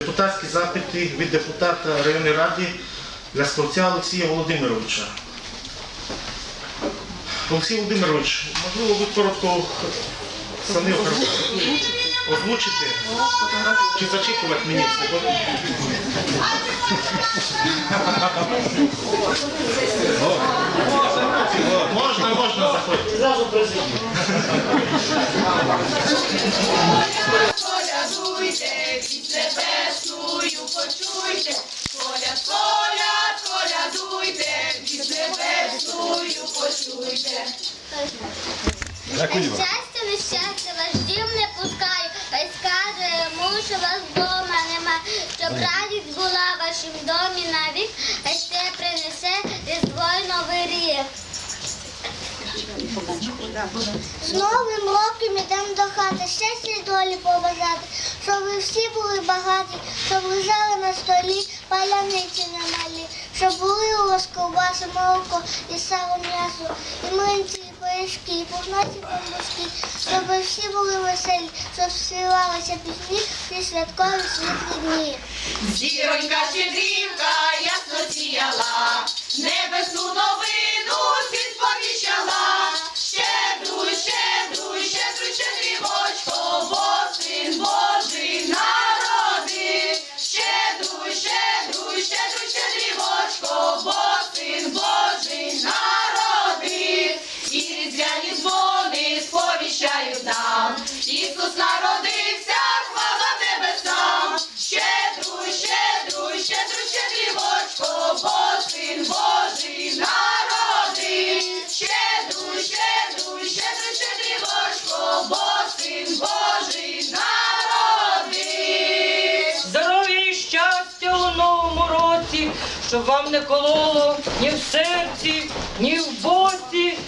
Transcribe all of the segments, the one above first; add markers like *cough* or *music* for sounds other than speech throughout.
Депутатські запити від депутата районної ради Лясковця Олексія Володимировича. Олексій Володимирович, можливо, ви коротко самі озвучите? Чи зачитувати мені все? Можна, можна заходити. Президію. Колядуйте, під небесною почуйте, коляд, коляд, колядуйте, під небесною почуйте. Щастя, нещастя, ваш дім не пускаю, хай скаже що вас вдома нема, щоб радість була в вашім домі навік, хай ще принесе різдво й новий рік. З новим роком ідемо до хати, щастя й долі побажати, щоб ви всі були багаті, щоб лежали на столі паляниці немалі, щоб були у вас ковбаси, молоко і сало м'ясо, і млинці, і пиріжки, і пухнаті бамбушки, щоб ви всі були веселі, щоб співалися пісні всі святкові світлі дні. Зіронька щедрівка ясно сіяла, небесну новину щоб вам не кололо ні в серці, ні в боці,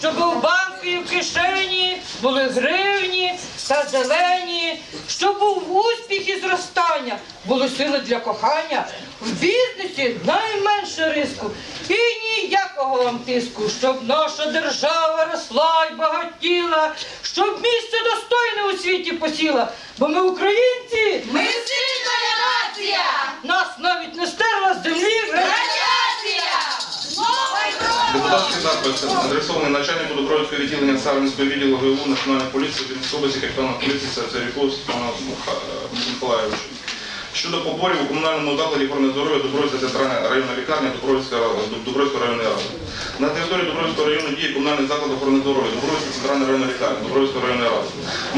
щоб у банку і в кишені були гривні та зелені, щоб був успіх і зростання, були сили для кохання, в бізнесі найменше риску і ніякого вам тиску, щоб наша держава росла й багатіла, щоб місце достойне у світі посіла, бо ми українці. Ми сильна нація! Нас навіть не стерла з землі. Депутатський запит адресований начальнику Добровольського відділення Сарненського відділу ГУ Національної поліції Вінницької області капітана поліції Степана Миколаєвича. Щодо поборів у комунальному закладі охорони здоров'я Добровольська центральна районна лікарня Добровольська районної ради. На території Добровольського району діє комунальний заклад охорони здоров'я Добровольська центральна районна лікарня Добровольської районної ради.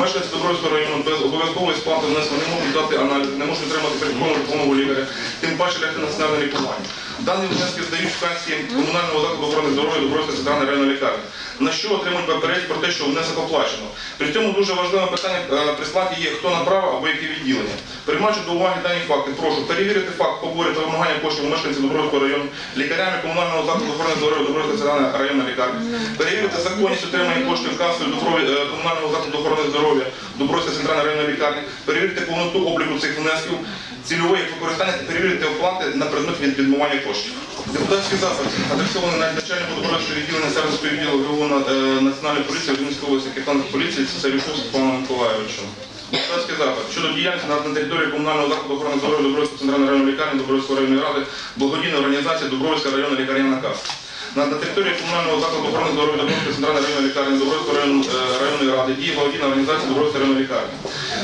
Мешканці Добровольського району без обов'язкової сплати внеску не можуть дати аналіз, не можуть отримати передкову допомогу лікаря, тим паче лягти на стаціонарне лікування. Дані внески здають вканці комунального закладу охорони здоров'я Добровольська центральна районна лікарня. На що отримують попередь про те, що внесок оплачено. При цьому дуже важливе питання е, при сплаті є хто направо або які відділення. Приймаючи до уваги дані факти, прошу перевірити факт поборів та вимагання коштів у мешканців Добровольського району лікарями комунального закладу охорони здоров'я Добровольська центральна районна лікарня. Перевірити законність отримання коштів касою е, комунального закладу охорони здоров'я Добровольська центральна районна лікарня. Перевірити повноту обліку цих внесків, цільове їх використання та перевірити оплати на предмет від відмивання коштів. Депутатський запит адресований на начальнику Добровольського відділення Сервіського відділу ГУ е, Національної поліції Вінницької області капітана поліції Царюку Степану Миколаєвичу. Депутатський запит щодо діяльності на території комунального закладу охорони здоров'я Добровольської центральної районної лікарні Добровольської районної ради благодійної організації Добровольська районна лікарняна каса. На, території комунального закладу охорони здоров'я Добровольської центральної районної лікарні Добровольської е, районної ради діє благодійна організація Добровольської районної лікарня.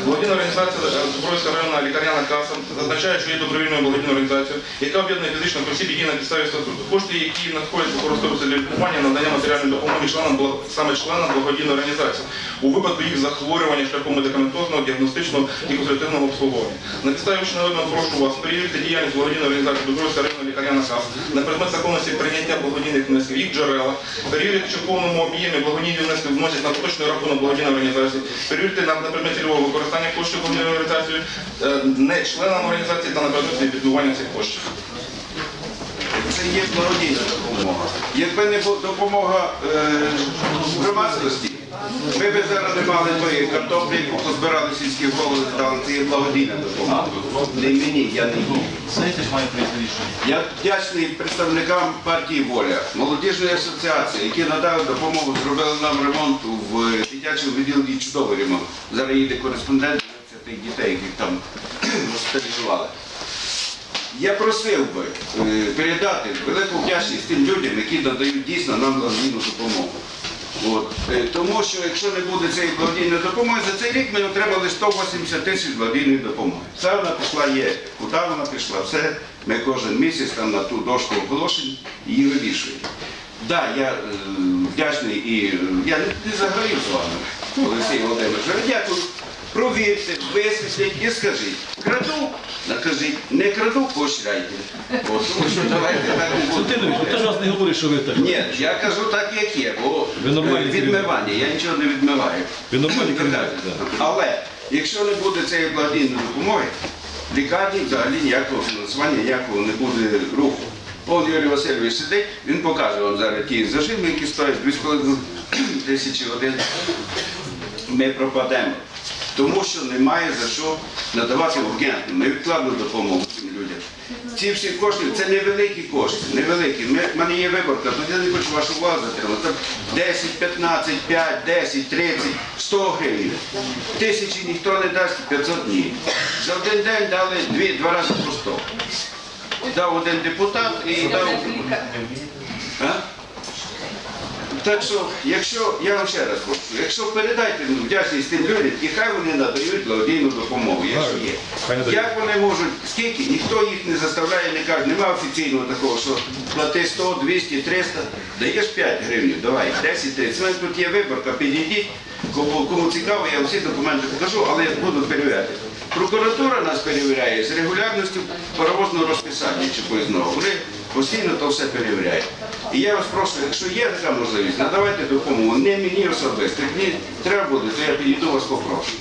Благодійна організація е, Добровольська районна лікарняна каса зазначає, що є добровільною благодійною організацією, яка об'єднує фізичних осіб, які на підставі статуту. Кошти, які надходять використовуються для лікування, надання матеріальної допомоги членам саме членам благодійної організації у випадку їх захворювання шляхом медикаментозного, діагностичного і консультативного обслуговування. На підставі вищенаведеного прошу вас перевірити діяльність благодійної організації Добровольська районна лікарняна каса на предмет законності прийняття благодійних внесків, їх джерела, перевірити, чи в повному об'ємі благодійні внески вносять на поточний рахунок благодійної організації, перевірити на предмет цільового використання коштів організації, е, не членам організації та на відбування цих коштів. Це є благодійна допомога. Якби не допомога е, громадськості, ми б зараз не мали тої картоплі, яку позбирали сільські голови, здали. Це є благодійна допомога. Не мені, я не їм. Я вдячний представникам партії Воля, молодіжної асоціації, які надали допомогу, зробили нам ремонт в дитячому відділі чудовий ремонт. Зараз їде кореспондент тих дітей, яких там *clears throat* госпіталізували. Я просив би е, передати велику вдячність тим людям, які надають дійсно нам благодійну допомогу. От. Е, Тому що якщо не буде цієї благодійної допомоги, за цей рік ми отримали 180 тисяч благодійної допомоги. Це вона пішла є, куди вона пішла, все. Ми кожен місяць там на ту дошку оголошень її вивішуємо. Так, да, я е, вдячний і я не, не заграю з вами, Олексій Володимирович. Дякую. Провірте, висвітліть і скажіть. Краду, накажіть, не краду, поощряйте. От, тому що давайте так Володимирович, буде. ти ж вас не говориш, що ви так. Ні, я кажу так, як є, бо Ви нормальний е, відмивання, я нічого не відмиваю. Ви нормальний І так. Але якщо не буде цієї благодійної допомоги, лікарні взагалі ніякого фінансування, ніякого не буде руху. Вон Юрій Васильович сидить, він покаже вам зараз ті зажими, які стоять 2,5 тисячі один. Ми пропадемо. Тому що немає за що надавати ургентну, невідкладну допомогу цим людям. Ці всі кошти це невеликі кошти, невеликі. У мене є виборка, тут я не хочу вашу увагу затримати. Там 10, 15, 5, 10, 30, 100 гривень. Тисячі ніхто не дасть, 500 ні. За один день дали дві, два рази по 100. Дав один депутат і дав. А? Так що, якщо, я вам ще раз хочу, якщо передайте ну, вдячність тим людям, і хай вони надають благодійну допомогу, якщо є. Як вони можуть, скільки, ніхто їх не заставляє, не каже, немає офіційного такого, що плати 100, 200, 300, даєш 5 гривень, давай, 10, 30. У мене тут є виборка, підійдіть, кому, кому цікаво, я всі документи покажу, але я буду перевіряти. Прокуратура нас перевіряє з регулярністю паровозного розписання чи поїзного. Вони постійно то все перевіряють. І я вас прошу, якщо є така можливість, надавайте допомогу. Не мені особисто. Мені треба буде, то я підійду вас попрошу.